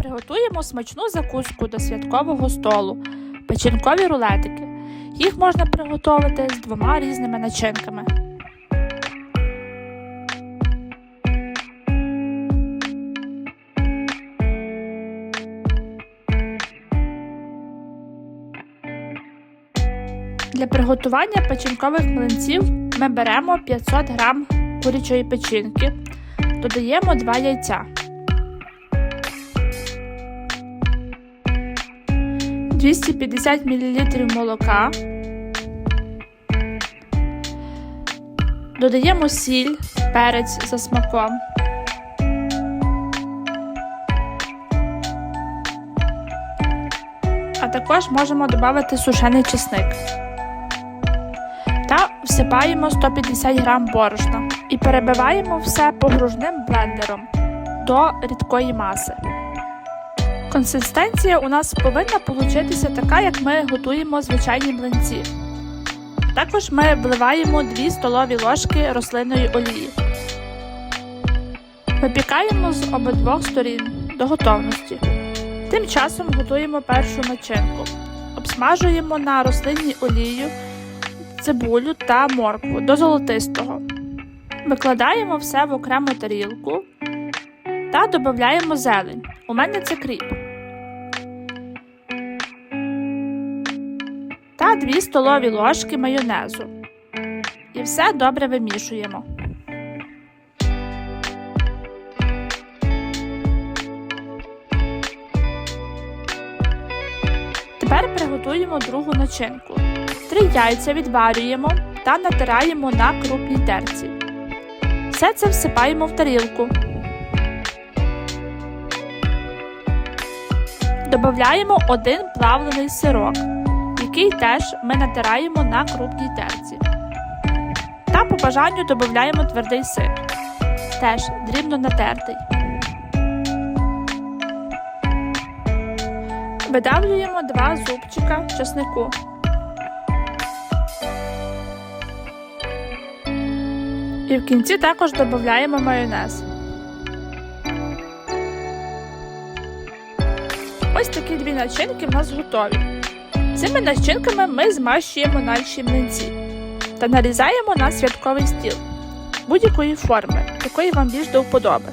приготуємо смачну закуску до святкового столу печінкові рулетики. Їх можна приготувати з двома різними начинками. Для приготування печінкових млинців ми беремо 500 г курячої печінки, додаємо 2 яйця. 250 мл молока. Додаємо сіль, перець за смаком. А також можемо додати сушений чесник. Та всипаємо 150 г борошна і перебиваємо все погружним блендером до рідкої маси. Консистенція у нас повинна получитися така, як ми готуємо звичайні млинці. Також ми вливаємо 2 столові ложки рослинної олії. Випікаємо з обидвох сторін до готовності. Тим часом готуємо першу начинку. Обсмажуємо на рослинній олію цибулю та моркву до золотистого. Викладаємо все в окрему тарілку та додаємо зелень. У мене це кріп. 2 столові ложки майонезу. І все добре вимішуємо. Тепер приготуємо другу начинку. Три яйця відварюємо та натираємо на крупній терці. Все це всипаємо в тарілку. Додаємо один плавлений сирок, який теж ми натираємо на крупній терці. Та по бажанню додаємо твердий сир, теж дрібно натертий. Видавлюємо два зубчика чеснику. І в кінці також додаємо майонез. Ось такі дві начинки в нас готові. Цими начинками ми змащуємо наші млинці та нарізаємо на святковий стіл будь-якої форми, якої вам більш до вподоби.